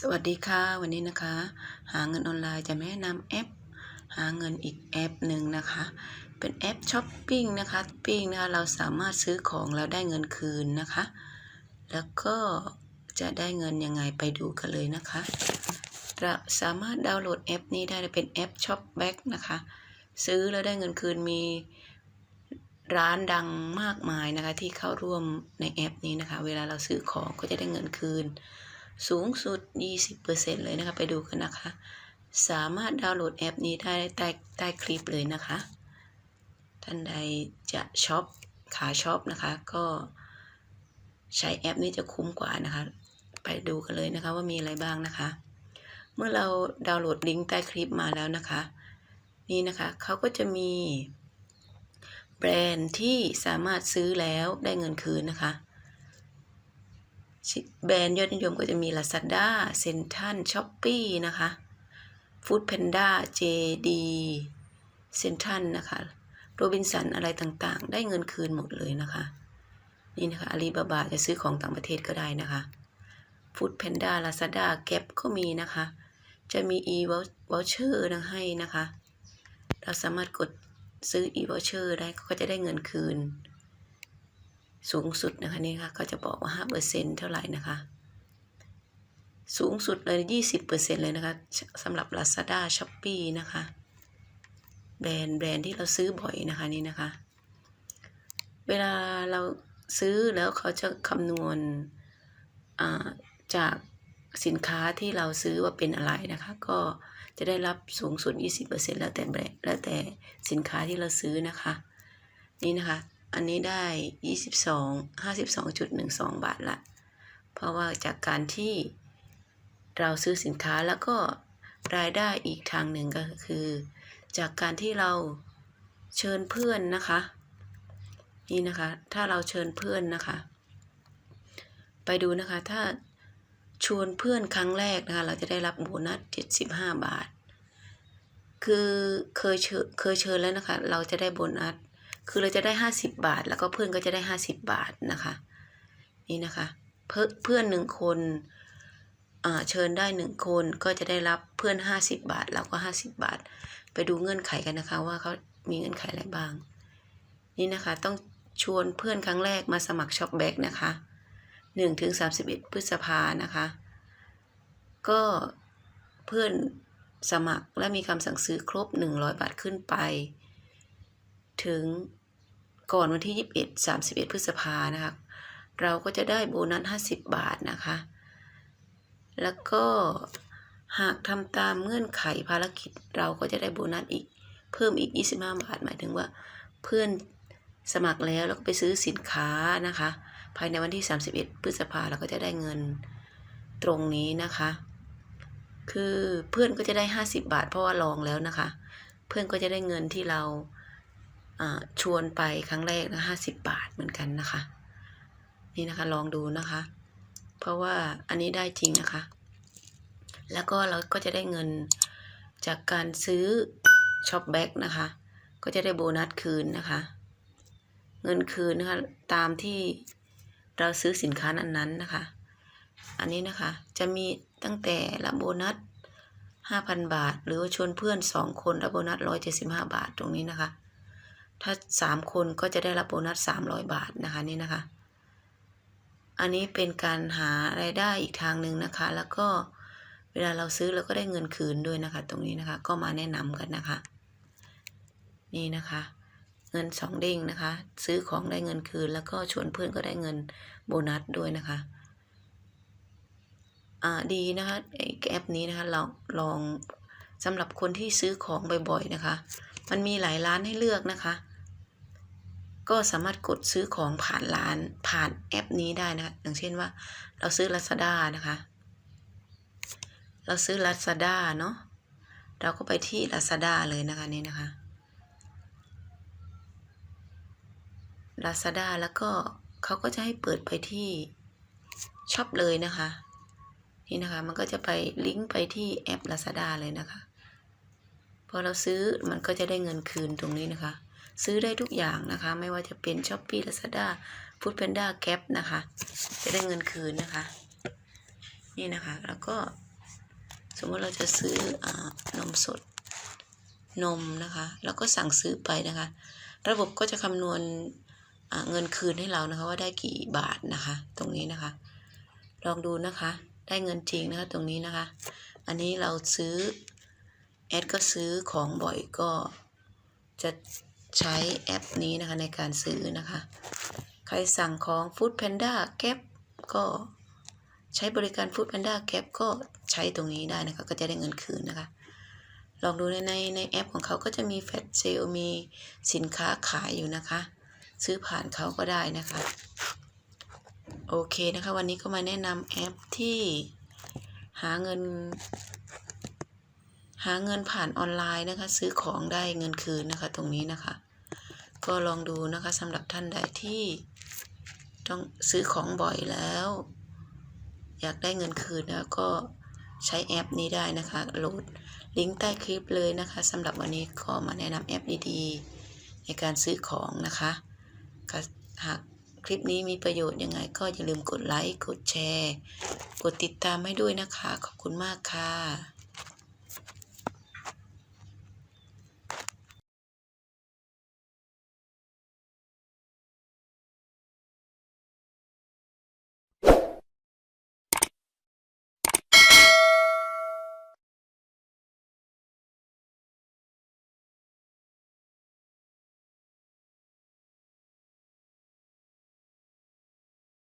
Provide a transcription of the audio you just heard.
สวัสดีค่ะ วันนี้นะคะ หาเงินออนไลน์จะแนะนำแอป หาเงินอีกแอปหนึ่งนะคะ เป็นแอปช้อปปิ้งนะคะปิ้งนะคะเราสามารถซื้อของแล้วได้เงินคืนนะคะ แล้วก็จะได้เงินยังไงไปดูกันเลยนะคะเราสามารถดาวน์โหลดแอปนี้ได้เป็นแอปช็อปแบ็กนะคะ ซื้อแล้วได้เงินคืนมีร้านดังมากมายนะคะที่เข้าร่วมในแอปนี้นะคะ เวลาเราซื้อของก็จะได้เงินคืน สูงสุด 20%เลยนะคะ ไปดูกันนะคะ สามารถดาวน์โหลดแอปนี้ได้ใต้ใต้คลิปเลยนะคะ ท่านใดจะช็อปขาช็อปนะคะ ก็ใช้แอปนี้จะคุ้มกว่านะคะ ไปดูกันเลยนะคะว่ามีอะไรบ้างนะคะ เมื่อเราดาวน์โหลดลิงก์ใต้คลิปมาแล้วนะคะ นี่นะคะเขาก็จะมีแบรนด์ที่สามารถซื้อแล้วได้เงินคืนนะคะ แบรนด์ยอดนิยมก็จะมี Lazada Central Shopee นะคะ Food Panda JD Central นะคะโรบินสันอะไรต่างๆ ได้เงินคืนหมดเลยนะคะ นี่นะคะอาลีบาบาจะซื้อของต่างประเทศก็ได้นะคะ Food Panda Lazada Gap ก็มีนะคะ จะมี e voucher นะให้นะคะ เราสามารถกดซื้อ e voucher ได้ก็จะได้เงินคืน สูงสุดนะคะนี่ค่ะก็จะบอกว่า5%เท่าไหร่นะคะ สูงสุดเลย 20%เลยนะคะสำหรับ Lazada Shopee นะคะ แบรนด์แบรนด์ที่เราซื้อบ่อยนะคะนี่นะคะ เวลาเราซื้อแล้วเขาจะคำนวณจากสินค้าที่เราซื้อว่าเป็นอะไรนะคะ ก็จะได้รับสูงสุด 20%แล้วแต่แบร์แล้วแต่สินค้าที่เราซื้อนะคะ นี่นะคะ อันนี้ได้22 52.12บองห้าทละ เพราะว่าจากการที่เราซื้อสินค้าแล้วก็รายได้อีกทางหนึ่งก็คือ จากการที่เราเชิญเพื่อนนะคะ นี่นะคะ ถ้าเราเชิญเพื่อนนะคะ ไปดูนะคะถ้าชวนเพื่อนครั้งแรกนะคะ เราจะได้รับโบนัส75บาท คือเคยเชิญเคยเชิญแล้วนะคะ เราจะได้โบนัส คือเราจะได้ห้าสิบบาท แล้วก็เพื่อนก็จะได้ห้าสิบบาทนะคะ นี่นะคะเพื่อเพื่อนหนึ่งคนเชิญได้หนึ่งคนก็จะได้รับเพื่อนห้าสิบบาท แล้วก็ห้าสิบบาท ไปดูเงื่อนไขกันนะคะว่าเขามีเงื่อนไขอะไรบ้าง นี่นะคะต้องชวนเพื่อนครั้งแรกมาสมัครช็อปแบ็กนะคะหนึ่งถึงสามสิบเอ็ดพฤษภานะคะ ก็เพื่อนสมัครและมีคำสั่งซื้อครบหนึ่งร้อยบาทขึ้นไป ถึงก่อนวันที่ 21 31 พฤษภานะคะ เราก็จะได้โบนัส 50 บาทนะคะ แล้วก็หากทำตามเงื่อนไขภารกิจเราก็จะได้โบนัสอีกเพิ่มอีก 25 บาท หมายถึงว่าเพื่อนสมัครแล้วแล้วก็ไปซื้อสินค้านะคะ ภายในวันที่ 31 พฤษภาเราก็จะได้เงินตรงนี้นะคะ คือเพื่อนก็จะได้ 50 บาท เพราะว่าลองแล้วนะคะ เพื่อนก็จะได้เงินที่เรา ชวนไปครั้งแรกนะห้าสิบบาทเหมือนกันนะคะ นี่นะคะลองดูนะคะ เพราะว่าอันนี้ได้จริงนะคะ แล้วก็เราก็จะได้เงินจากการซื้อช็อปแบ็กนะคะ ก็จะได้โบนัสคืนนะคะ เงินคืนนะคะตามที่เราซื้อสินค้านั้นๆนะคะ อันนี้นะคะจะมีตั้งแต่รับโบนัส 5,000 บาท หรือว่าชวนเพื่อน 2 คนรับโบนัส 175 บาทตรงนี้นะคะ ถ้าสามคนก็จะได้รับโบนัสสามร้อยบาทนะคะนี่นะคะ อันนี้เป็นการหารายได้อีกทางหนึ่งนะคะ แล้วก็เวลาเราซื้อเราก็ได้เงินคืนด้วยนะคะ ตรงนี้นะคะ ก็มาแนะนำกันนะคะ นี่นะคะ เงินสองเด้งนะคะ ซื้อของได้เงินคืน แล้วก็ชวนเพื่อนก็ได้เงินโบนัสด้วยนะคะอ่าดีนะคะแอปนี้นะคะเราลองสำหรับคนที่ซื้อของบ่อยๆนะคะ มันมีหลายร้านให้เลือกนะคะ ก็สามารถกดซื้อของผ่านร้านผ่านแอปนี้ได้นะคะอย่างเช่นว่า เราซื้อ Lazada นะคะ เราซื้อ Lazada เนาะเราก็ไปที่ Lazada เลยนะคะนี่นะคะ Lazada แล้วก็เขาก็จะให้เปิดไปที่ช็อปเลยนะคะ นี่นะคะมันก็จะไปลิงก์ไปที่แอป Lazada เลยนะคะ พอเราซื้อมันก็จะได้เงินคืนตรงนี้นะคะ ซื้อได้ทุกอย่างนะคะ ไม่ว่าจะเป็น s h อ p e e Lazada Food Panda Gap นะคะ จะได้เงินคืนนะคะ นี่นะคะ แล้วก็ สมมติเราจะซื้ออนมสดนมนะคะ แล้วก็สั่งซื้อไปนะคะ ระบบก็จะคำนวณเงินคืนให้เรานะคะ ว่าได้กี่บาทนะคะ ตรงนี้นะคะ ลองดูนะคะ ได้เงินจริงนะคะ ตรงนี้นะคะ อันนี้เราซื้อ แอดก็ซื้อของบ่อยก็จะใช้แอปนี้นะคะในการซื้อนะคะ ใครสั่งของ Food Panda แก๊ปก็ใช้บริการ Food Panda แก๊ปก็ใช้ตรงนี้ได้นะคะ ก็จะได้เงินคืนนะคะ ลองดูในในในแอปของเขาก็จะมีแฟลชเซลมีสินค้าขายอยู่นะคะ ซื้อผ่านเขาก็ได้นะคะ โอเคนะคะ วันนี้ก็มาแนะนำแอปที่หาเงิน หาเงินผ่านออนไลน์นะคะ ซื้อของได้เงินคืนนะคะ ตรงนี้นะคะ ก็ลองดูนะคะสำหรับท่านใดที่ต้องซื้อของบ่อยแล้ว อยากได้เงินคืนนะก็ใช้แอปนี้ได้นะคะโหลดลิงก์ใต้คลิปเลยนะคะสำหรับวันนี้ก็มาแนะนำแอปดีๆ ในการซื้อของนะคะก็หากคลิปนี้มีประโยชน์ยังไงก็อย่าลืมกดไลค์ กดแชร์ กดติดตามให้ด้วยนะคะ ขอบคุณมากค่ะ